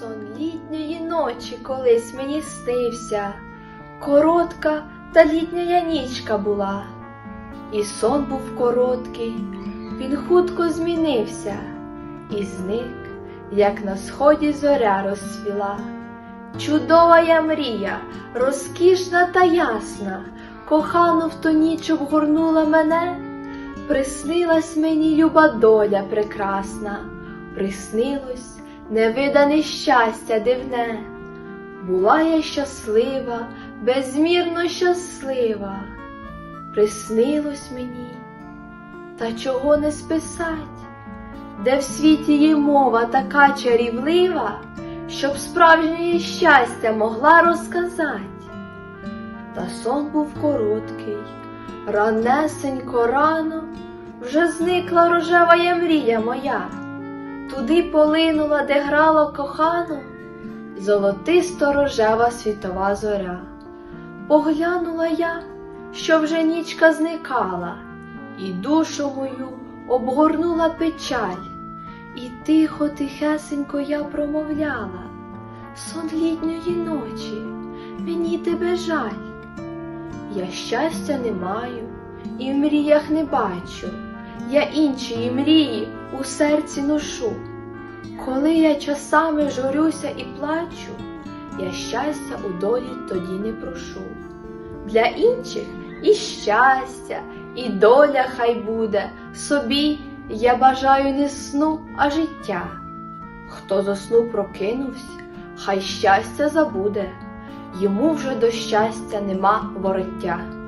Сон літньої ночі колись мені снився, коротка та літня нічка була, і сон був короткий, він хутко змінився, і зник, як на сході зоря розсвіла. Чудова я мрія, розкішна та ясна, кохану в ту ніч обгорнула мене, приснилась мені люба доля прекрасна, приснилось невидане щастя дивне. Була я щаслива, безмірно щаслива, приснилось мені, та чого не списать, де в світі є мова така чарівлива, щоб справжнє щастя могла розказать. Та сон був короткий, ранесенько рано, вже зникла рожева мрія моя, туди полинула, де грала кохано, золотисто рожева світова зоря. Поглянула я, що вже нічка зникала, і душу мою обгорнула печаль, і тихо, тихесенько я промовляла, сон літньої ночі, мені тебе жаль. Я щастя не маю і в мріях не бачу, я іншої мрії у серці ношу. Коли я часами журюся і плачу, я щастя у долі тоді не прошу. Для інших і щастя, і доля хай буде, собі я бажаю не сну, а життя. Хто зо сну прокинувся, хай щастя забуде, йому вже до щастя нема вороття.